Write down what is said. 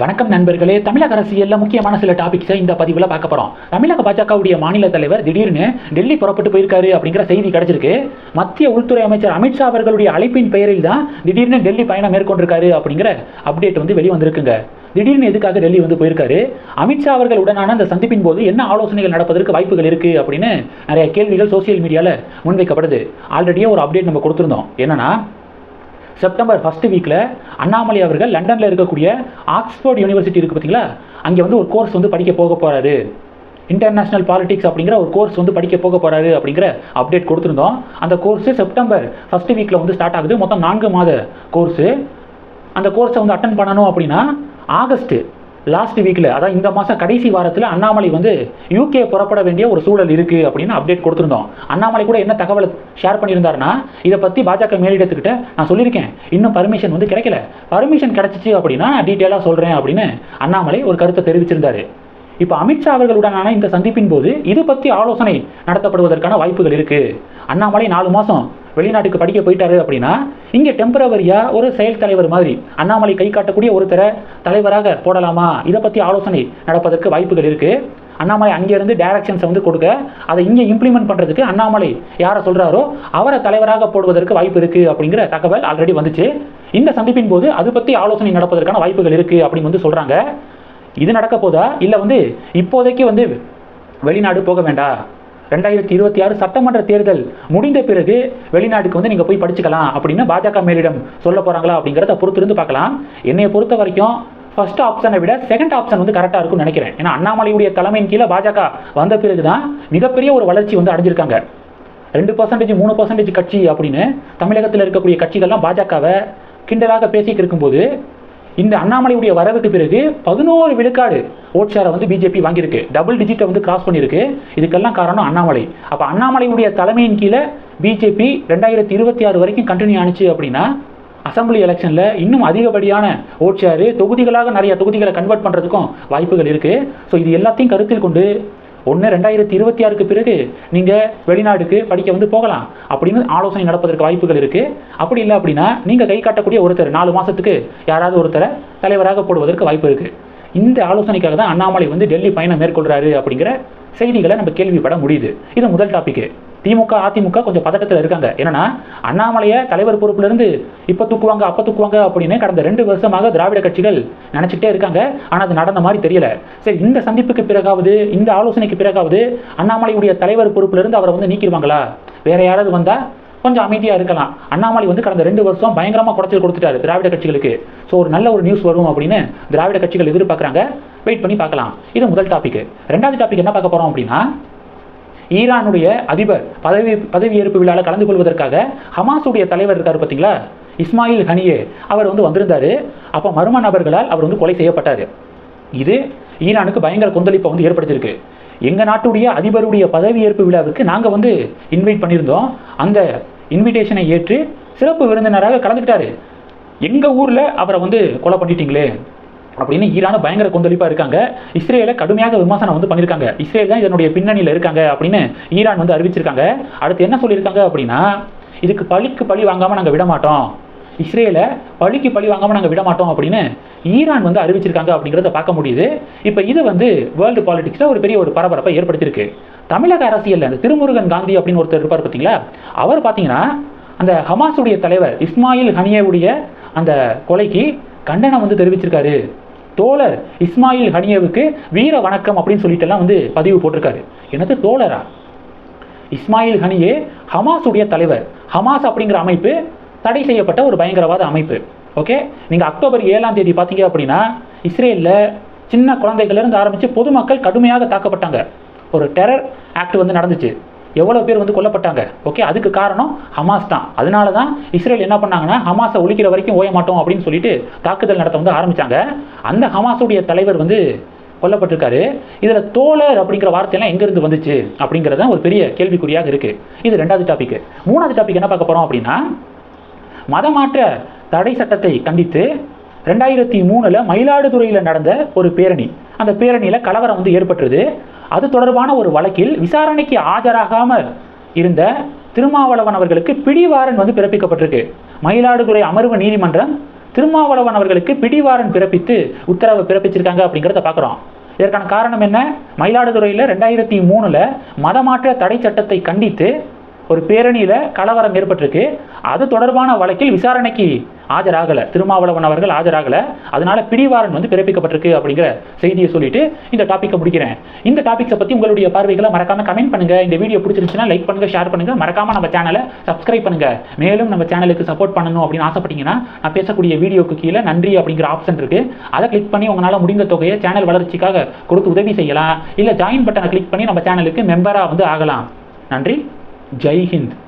வணக்கம் நண்பர்களே. தமிழக அரசியலில் முக்கியமான சில டாபிக்ஸை இந்த பதிவில் பார்க்க போகிறோம் தமிழக பாஜகவுடைய மாநில தலைவர் திடீர்னு டெல்லி புறப்பட்டு போயிருக்காரு அப்படிங்கிற செய்தி கிடைச்சிருக்கு. மத்திய உள்துறை அமைச்சர் அமித்ஷா அவர்களுடைய அழைப்பின் பெயரில் தான் திடீர்னு டெல்லி பயணம் மேற்கொண்டிருக்காரு அப்படிங்கிற அப்டேட் வந்து வெளி வந்திருக்குங்க திடீர்னு எதுக்காக டெல்லி வந்து போயிருக்காரு? அமித்ஷா அவர்கள் உடனான அந்த சந்திப்பின் போது என்ன ஆலோசனைகள் நடப்பதற்கு வாய்ப்புகள் இருக்கு அப்படின்னு நிறைய கேள்விகள் சோசியல் மீடியாவில் முன்வைக்கப்படுது. ஆல்ரெடியே ஒரு அப்டேட் நம்ம கொடுத்துருந்தோம். என்னன்னா செப்டம்பர் ஃபஸ்ட்டு வீக்கில் அண்ணாமலை அவர்கள் லண்டனில் இருக்கக்கூடிய ஆக்ஸ்போர்ட் யூனிவர்சிட்டி இருக்குது பார்த்தீங்களா அங்கே வந்து ஒரு கோர்ஸ் வந்து படிக்க போக போகிறாரு இன்டர்நேஷனல் பாலிடிக்ஸ் அப்படிங்கிற ஒரு கோர்ஸ் வந்து படிக்க போக போகிறாரு அப்படிங்கிற அப்டேட் கொடுத்துருந்தோம். அந்த கோர்ஸு செப்டம்பர் ஃபஸ்ட்டு வீக்கில் வந்து ஸ்டார்ட் ஆகுது. மொத்தம் நான்கு மாத கோர்ஸு அந்த கோர்ஸை வந்து அட்டன் பண்ணணும் அப்படின்னா ஆகஸ்ட்டு லாஸ்ட் வீக்கில் அதாவது இந்த மாதம் கடைசி வாரத்தில் அண்ணாமலை வந்து யூகே புறப்பட வேண்டிய ஒரு சூழல் இருக்குது அப்படின்னு அப்டேட் கொடுத்துருந்தோம். அண்ணாமலை கூட என்ன தகவலை ஷேர் பண்ணியிருந்தாருன்னா இதை பற்றி பாஜக மேலிடத்துக்கிட்ட நான் சொல்லியிருக்கேன். இன்னும் பர்மிஷன் வந்து கிடைக்கல. பர்மிஷன் கிடைச்சிச்சு அப்படின்னா நான் டீட்டெயிலாக சொல்கிறேன் அப்படின்னு அண்ணாமலை ஒரு கருத்தை தெரிவிச்சிருந்தாரு. இப்போ அமித்ஷா அவர்களுடனான இந்த சந்திப்பின் போது இது பற்றி ஆலோசனை நடத்தப்படுவதற்கான வாய்ப்புகள் இருக்குது அண்ணாமலை நாலு மாதம் வெளிநாட்டுக்கு படிக்க போயிட்டாரு அப்படின்னா இங்கே டெம்பரவரியாக ஒரு செயல் தலைவர் மாதிரி அண்ணாமலை கை காட்டக்கூடிய ஒருத்தரை தலைவராக போடலாமா? இதை பற்றி ஆலோசனை நடப்பதற்கு வாய்ப்புகள் இருக்கு. அண்ணாமலை அங்கேருந்து டைரக்ஷன்ஸை வந்து கொடுக்க அதை இங்கே இம்ப்ளிமெண்ட் பண்ணுறதுக்கு அண்ணாமலை யாரை சொல்கிறாரோ அவரை தலைவராக போடுவதற்கு வாய்ப்பு இருக்குது அப்படிங்கிற தகவல் ஆல்ரெடி வந்துச்சு. இந்த சந்திப்பின் போது அது பற்றி ஆலோசனை நடப்பதற்கான வாய்ப்புகள் இருக்குது அப்படின்னு வந்து சொல்கிறாங்க இது நடக்க போதா? இல்லை வந்து இப்போதைக்கு வந்து வெளிநாடு போக வேண்டாம் ரெண்டாயிரத்தி இருபத்தி ஆறு சட்டமன்ற தேர்தல் முடிந்த பிறகு வெளிநாட்டுக்கு வந்து நீங்கள் போய் படிச்சுக்கலாம் அப்படின்னு பாஜக மேலிடம் சொல்ல போகிறாங்களா அப்படிங்கிறத பொறுத்திருந்து பார்க்கலாம். என்னையை பொறுத்த வரைக்கும் ஃபர்ஸ்ட் ஆப்ஷனை விட செகண்ட் ஆப்ஷன் வந்து கரெக்டாக இருக்கும்னு நினைக்கிறேன். ஏன்னா அண்ணாமலையுடைய தலைமையின் கீழே பாஜக வந்த பிறகு தான் மிகப்பெரிய ஒரு வளர்ச்சி வந்து அடைஞ்சிருக்காங்க. ரெண்டு பர்சன்டேஜ் மூணு பர்சன்டேஜ் கட்சி அப்படின்னு தமிழகத்தில் இருக்கக்கூடிய கட்சிகள்லாம் பாஜகவை கிண்டலாக பேசிட்டு இருக்கும்போது இந்த அண்ணாமலையுடைய வரவுக்கு பிறகு பதினோரு விழுக்காடு ஓட் ஷேரை வந்து பிஜேபி வாங்கியிருக்கு. டபுள் டிஜிட்டை வந்து கிராஸ் பண்ணியிருக்கு. இதுக்கெல்லாம் காரணம் அண்ணாமலை. அப்போ அண்ணாமலையுடைய தலைமையின் கீழே பிஜேபி ரெண்டாயிரத்தி இருபத்தி ஆறு வரைக்கும் கண்டினியூ ஆனிச்சு அப்படின்னா அசம்பிளி எலெக்ஷனில் இன்னும் அதிகப்படியான ஓட் ஷேரு தொகுதிகளாக நிறைய தொகுதிகளை கன்வெர்ட் பண்ணுறதுக்கும் வாய்ப்புகள் இருக்குது ஸோ இது எல்லாத்தையும் கருத்தில் கொண்டு ஒன்று ரெண்டாயிரத்தி இருபத்தி ஆறுக்கு பிறகு நீங்கள் வெளிநாடுக்கு படிக்க வந்து போகலாம். அப்படின்னு ஆலோசனை நடப்பதற்கு வாய்ப்புகள் இருக்குது அப்படி இல்லை அப்படின்னா நீங்கள் கை காட்டக்கூடிய ஒருத்தர் நாலு மாதத்துக்கு யாராவது ஒருத்தரை தலைவராக போடுவதற்கு வாய்ப்பு இருக்குது இந்த ஆலோசனைக்காக தான் அண்ணாமலை வந்து டெல்லி பயணம் மேற்கொள்கிறாரு அப்படிங்கிற செய்திகளை நம்ம கேள்விப்பட முடியுது. இது முதல் டாப்பிக்கு திமுக அதிமுக கொஞ்சம் பதட்டத்தில் இருக்காங்க. என்னன்னா அண்ணாமலையை தலைவர் பொறுப்பிலிருந்து இப்போ தூக்குவாங்க அப்போ தூக்குவாங்க அப்படின்னு கடந்த ரெண்டு வருஷமாக திராவிட கட்சிகள் நினச்சிட்டே இருக்காங்க. ஆனால் அது நடந்த மாதிரி தெரியல. சரி இந்த சந்திப்புக்கு பிறகாவது இந்த ஆலோசனைக்கு பிறகாவது அண்ணாமலையுடைய தலைவர் பொறுப்பிலிருந்து அவரை வந்து நீக்கிடுவாங்களா? வேற யாராவது வந்தால் கொஞ்சம் அமைதியாக இருக்கலாம். அண்ணாமலை வந்து கடந்த ரெண்டு வருஷம் பயங்கரமாக குடைச்சல் கொடுத்துட்டாரு திராவிட கட்சிகளுக்கு. ஸோ ஒரு நல்ல ஒரு நியூஸ் வரும் அப்படின்னு திராவிட கட்சிகள் எதிர்பார்க்குறாங்க. வெயிட் பண்ணி பார்க்கலாம். இது முதல் டாபிக் ரெண்டாவது டாபிக் என்ன பார்க்க போகிறோம் அப்படின்னா ஈரானுடைய அதிபர் பதவி பதவியேற்பு விழாவில் கலந்து கொள்வதற்காக ஹமாஸுடைய தலைவர் இருக்கார் பார்த்தீங்களா இஸ்மாயில் ஹனியே. அவர் வந்து வந்திருந்தார். அப்போ மர்ம நபர்களால் அவர் வந்து கொலை செய்யப்பட்டார். இது ஈரானுக்கு பயங்கர கொந்தளிப்பை வந்து ஏற்படுத்தியிருக்கு. எங்கள் நாட்டுடைய அதிபருடைய பதவியேற்பு விழாவுக்கு நாங்கள் வந்து இன்வைட் பண்ணியிருந்தோம். அந்த இன்விடேஷனை ஏற்று சிறப்பு விருந்தினராக கலந்துக்கிட்டாரு. எங்கள் ஊரில் அவரை வந்து கொலை பண்ணிட்டீங்களே? அப்படின்னு ஈரான பயங்கர கொந்தளிப்பாக இருக்காங்க. இஸ்ரேலை கடுமையாக விமர்சனம் வந்து பண்ணியிருக்காங்க இஸ்ரேல் தான் இதனுடைய பின்னணியில் இருக்காங்க அப்படின்னு ஈரான் வந்து அறிவிச்சிருக்காங்க. அடுத்து என்ன சொல்லியிருக்காங்க அப்படின்னா இதுக்கு பழிக்கு பழி வாங்காமல் நாங்கள் விட மாட்டோம் இஸ்ரேலை பழிக்கு பழி வாங்காமல் நாங்கள் விட மாட்டோம் அப்படின்னு ஈரான் வந்து அறிவிச்சிருக்காங்க அப்படிங்கிறத பார்க்க முடியுது. இப்போ இது வந்து வேர்ல்டு பாலிடிக்ஸில் ஒரு பெரிய ஒரு பரபரப்பை ஏற்படுத்தியிருக்கு. தமிழக அரசியலில் அந்த திருமுருகன் காந்தி அப்படின்னு ஒருத்தர் இருப்பார் பார்த்தீங்களா அவர் பார்த்தீங்கன்னா அந்த ஹமாஸுடைய தலைவர் இஸ்மாயில் ஹனியவுடைய அந்த கொலைக்கு கண்டனம் வந்து தெரிவிச்சிருக்காரு. தோழர் இஸ்மாயில் ஹனியவுக்கு வீர வணக்கம் அப்படின்னு சொல்லிட்டு எல்லாம் வந்து பதிவு போட்டிருக்காரு. என்னது தோழரா? இஸ்மாயில் ஹனியே ஹமாஸுடைய தலைவர். ஹமாஸ் அப்படிங்கிற அமைப்பு தடை செய்யப்பட்ட ஒரு பயங்கரவாத அமைப்பு. ஓகே? நீங்கள் அக்டோபர் ஏழாம் தேதி பார்த்தீங்க அப்படின்னா இஸ்ரேலில் சின்ன குழந்தைகள்லேருந்து ஆரம்பித்து பொதுமக்கள் கடுமையாக தாக்கப்பட்டாங்க. ஒரு டெரர் ஆக்ட் வந்து நடந்துச்சு. எவ்வளோ பேர் வந்து கொல்லப்பட்டாங்க? ஓகே அதுக்கு காரணம் ஹமாஸ் தான். அதனால தான் இஸ்ரேல் என்ன பண்ணாங்கன்னா ஹமாஸை ஒழிக்கிற வரைக்கும் ஓய மாட்டோம் அப்படின்னு சொல்லிட்டு தாக்குதல் நடத்த வந்து ஆரம்பித்தாங்க அந்த ஹமாஸுடைய தலைவர் வந்து கொல்லப்பட்டிருக்காரு. இதில் தோழர் அப்படிங்கிற வார்த்தையெல்லாம் எங்கேருந்து வந்துச்சு அப்படிங்கிறது தான் ஒரு பெரிய கேள்விக்குறியாக இருக்குது இது ரெண்டாவது டாபிக் மூணாவது டாபிக் என்ன பார்க்க போகிறோம் அப்படின்னா மதமாற்ற தடை சட்டத்தை கண்டித்து ரெண்டாயிரத்தி மூணில் மயிலாடுதுறையில் நடந்த ஒரு பேரணி. அந்த பேரணியில் கலவரம் வந்து ஏற்பட்டது அது தொடர்பான ஒரு வழக்கில் விசாரணைக்கு ஆஜராகாமல் இருந்த திருமாவளவன் அவர்களுக்கு பிடிவாரன் வந்து பிறப்பிக்கப்பட்டிருக்கு. மயிலாடுதுறை அமர்வு நீதிமன்றம் திருமாவளவன் அவர்களுக்கு பிடிவாரன் பிறப்பித்து உத்தரவை பிறப்பிச்சிருக்காங்க அப்படிங்கிறத பார்க்குறோம் இதற்கான காரணம் என்ன? மயிலாடுதுறையில் ரெண்டாயிரத்தி மூணில் மதமாற்ற தடை சட்டத்தை கண்டித்து ஒரு பேரணியில் கலவரம் ஏற்பட்டிருக்கு. அது தொடர்பான வழக்கில் விசாரணைக்கு ஆஜராகலை. திருமாவளவன் அவர்கள் ஆஜராகலை. அதனால பிடிவாரன் வந்து பிறப்பிக்கப்பட்டிருக்கு அப்படிங்கிற செய்தியை சொல்லிட்டு இந்த டாப்பிக்கை முடிக்கிறேன். இந்த டாபிக்ஸை பற்றி உங்களுடைய பார்வைகளை மறக்காம கமெண்ட் பண்ணுங்க. இந்த வீடியோ பிடிச்சிருந்துச்சுன்னா லைக் பண்ணுங்க ஷேர் பண்ணுங்க. மறக்காம நம்ம சேனலை சப்ஸ்கிரைப் பண்ணுங்க. மேலும் நம்ம சேனலுக்கு சப்போர்ட் பண்ணணும் அப்படின்னு ஆசைப்பட்டீங்கன்னா நான் பேசக்கூடிய வீடியோக்கு கீழே நன்றி அப்படிங்கிற ஆப்ஷன் இருக்கு. அதை கிளிக் பண்ணி உங்களால் முடிந்த தொகையை சேனல் வளர்ச்சிக்காக கொடுத்து உதவி செய்யலாம். இல்லை ஜாயின் பட்டனை கிளிக் பண்ணி நம்ம சேனலுக்கு மெம்பராக வந்து ஆகலாம். நன்றி. जय हिंद।